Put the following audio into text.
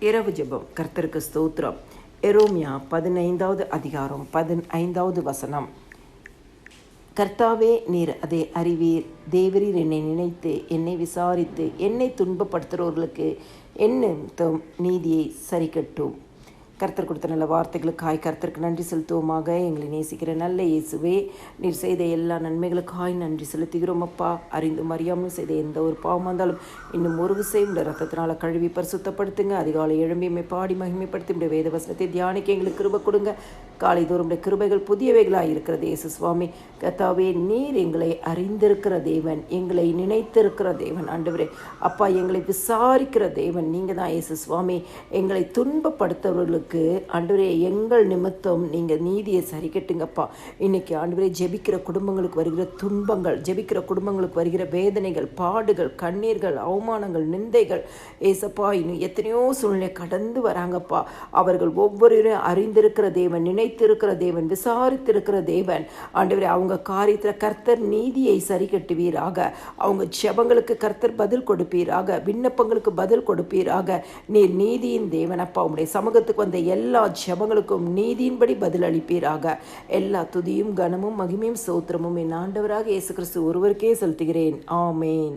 இரவு ஜெபம். கர்த்தருக்கு ஸ்தோத்திரம். எரோமியா பதினைந்தாவது அதிகாரம் பதினைந்தாவது வசனம். கர்த்தாவே நீர் அதை அறிவீர். தேவரீர் என்னை நினைத்து என்னை விசாரித்து என்னை துன்பப்படுத்துகிறவர்களுக்கு என்ன நீதியை சரிக்கட்டும். கர்த்தர் கொடுத்த நல்ல வார்த்தைகளுக்காய் கர்த்தருக்கு நன்றி செலுத்துவோமாக. எங்களை நேசிக்கிற நல்ல இயேசுவே நீர் செய்த எல்லா நன்மைகளுக்காய் நன்றி செலுத்துகிறோம் அப்பா. அறிந்தும் அறியாமல் செய்த எந்த ஒரு பாவமாக இருந்தாலும் இன்னும் ஒரு விஷயம் இந்த ரத்தத்தினால் கழுவி பரிசுத்தப்படுத்துங்க. அதிகாலை எழும்பியமை பாடி மகிமைப்படுத்தி இந்த வேத வசனத்தை தியானிக்க எங்களுக்கு கிருப கொடுங்க. காலை தோறும் உடைய கிருபைகள் புதியவைகளாக இருக்கிறது. இயேசு சுவாமி கத்தாவே நீர் எங்களை அறிந்திருக்கிற தேவன் எங்களை நினைத்திருக்கிற தேவன். ஆண்டவரே அப்பா எங்களை விசாரிக்கிற தேவன். நீங்கள் தான் இயேசு சுவாமி. எங்களை துன்பப்படுத்தவர்களுக்கு ஆண்டவரே எங்கள் நிமித்தம் நீங்கள் நீதியை சரி கட்டுங்கப்பா. இன்னைக்கு ஆண்டவரே ஜெபிக்கிற குடும்பங்களுக்கு வருகிற துன்பங்கள் ஜெபிக்கிற குடும்பங்களுக்கு வருகிற வேதனைகள் பாடுகள் கண்ணீர்கள் அவமானங்கள் நிந்தைகள் ஏசப்பா இன்னும் எத்தனையோ சூழ்நிலை கடந்து வராங்கப்பா. அவர்கள் ஒவ்வொருவரையும் அறிந்திருக்கிற தேவன் நினைத்திருக்கிற தேவன் விசாரித்திருக்கிற தேவன். ஆண்டவரே அவங்க காரியத்தில் கர்த்தர் நீதியை சரி கட்டுவீராக. அவங்க ஜெபங்களுக்கு கர்த்தர் பதில் கொடுப்பீராக. விண்ணப்பங்களுக்கு பதில் கொடுப்பீராக. நீர் நீதியின் தேவன் அப்பா உங்களுடைய சமூகத்துக்கு வந்த எல்லா ஜபங்களுக்கும் நீதியின்படி பதில் அளிப்பீராக எல்லா துதியும் கனமும் மகிமையும் சோத்திரமும் என் ஆண்டவராக இயேசு கிறிஸ்து ஒருவருக்கே செலுத்துகிறேன். ஆமேன்.